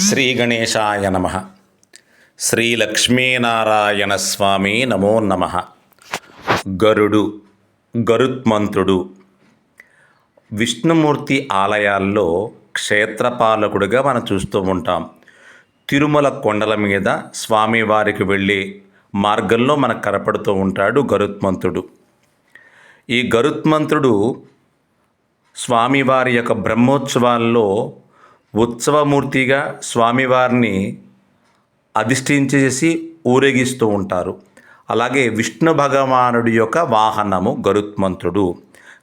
శ్రీ గణేశాయ నమ. శ్రీ లక్ష్మీనారాయణ స్వామి నమో నమ. గరుడు గరుత్మంతుడు. విష్ణుమూర్తి ఆలయాల్లో క్షేత్రపాలకుడిగా మనం చూస్తూ ఉంటాం. తిరుమల కొండల మీద స్వామివారికి వెళ్ళే మార్గంలో మనకు కనపడుతూ ఉంటాడు గరుత్మంతుడు. ఈ గరుత్మంతుడు స్వామివారి యొక్క బ్రహ్మోత్సవాల్లో ఉత్సవమూర్తిగా స్వామివారిని అధిష్ఠించేసి ఊరేగిస్తూ ఉంటారు. అలాగే విష్ణు భగవానుడి యొక్క వాహనము గరుత్మంతుడు.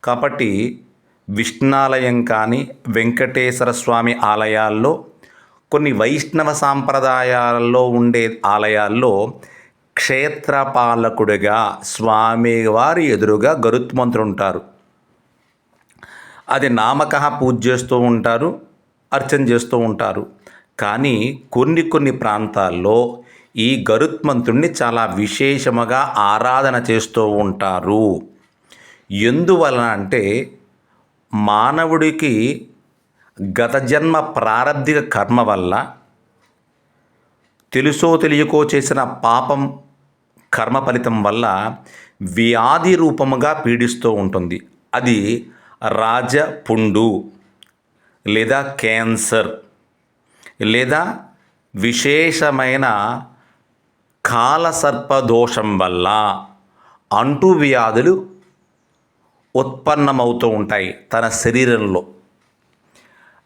కాబట్టి విష్ణాలయం కానీ వెంకటేశ్వర స్వామి ఆలయాల్లో కొన్ని వైష్ణవ సాంప్రదాయాలలో ఉండే ఆలయాల్లో క్షేత్రపాలకుడిగా స్వామివారి ఎదురుగా గరుత్మంతుడు ఉంటారు. అది నామక పూజ చేస్తూ ఉంటారు. అర్చన చేస్తూ ఉంటారు. కానీ కొన్ని కొన్ని ప్రాంతాల్లో ఈ గరుత్మంతుణ్ణి చాలా విశేషముగా ఆరాధన చేస్తూ ఉంటారు. ఎందువలన అంటే మానవుడికి గత జన్మ ప్రారంధిక కర్మ వల్ల తెలుసో తెలియకో చేసిన పాపం కర్మ ఫలితం వల్ల వ్యాధి రూపముగా పీడిస్తూ ఉంటుంది. అది రాజపుండు. లేదా క్యాన్సర్ లేదా విశేషమైన కాలసర్పదోషం వల్ల అంటువ్యాధులు ఉత్పన్నమవుతూ ఉంటాయి తన శరీరంలో.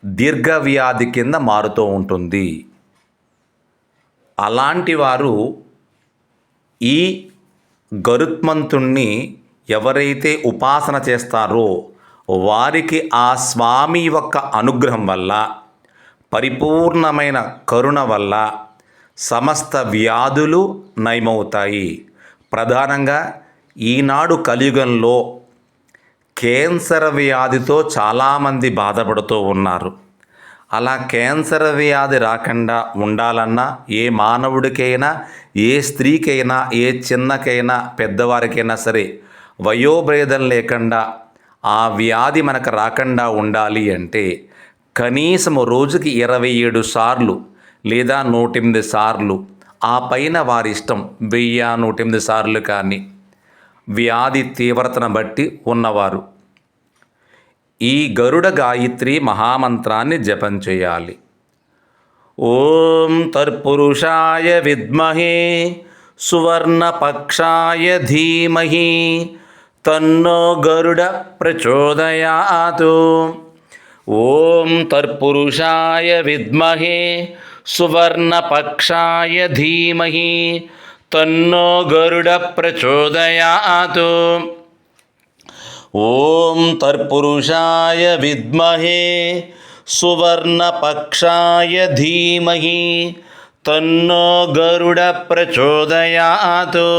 దీర్ఘవ్యాధి కింద మారుతూ ఉంటుంది. అలాంటి వారు ఈ గరుత్మంతుణ్ణి ఎవరైతే ఉపాసన చేస్తారో వారికి ఆ స్వామి యొక్క అనుగ్రహం వల్ల పరిపూర్ణమైన కరుణ వల్ల సమస్త వ్యాధులు నయమవుతాయి. ప్రధానంగా ఈనాడు కలియుగంలో క్యాన్సర్ వ్యాధితో చాలామంది బాధపడుతూ ఉన్నారు. అలా క్యాన్సర్ వ్యాధి రాకుండా ఉండాలన్నా ఏ మానవుడికైనా ఏ స్త్రీకైనా ఏ చిన్నకైనా పెద్దవారికైనా సరే వయోభేదం లేకుండా ఆ వ్యాధి మనకు రాకుండా ఉండాలి అంటే కనీసం రోజుకి ఇరవై ఏడు సార్లు లేదా నూటెనిమిది సార్లు ఆ పైన వారి ఇష్టం వెయ్యి నూటెనిమిది సార్లు కానీ వ్యాధి తీవ్రతను బట్టి ఉన్నవారు. ఈ గరుడ గాయత్రి మహామంత్రాన్ని జపం చేయాలి. ఓం తర్పురుషాయ విద్మహే సువర్ణపక్షాయ ధీమహి తన్నో గరుడ ప్రచోదయాతు. ఓం తర్పురుషాయ విద్మహే సువర్ణపక్షాయ ధీమహి తన్నో గరుడ ప్రచోదయాతు. ఓం తర్పురుషాయ విద్మహే సువర్ణపక్షాయ ధీమహి తన్నో గరుడ ప్రచోదయాతు.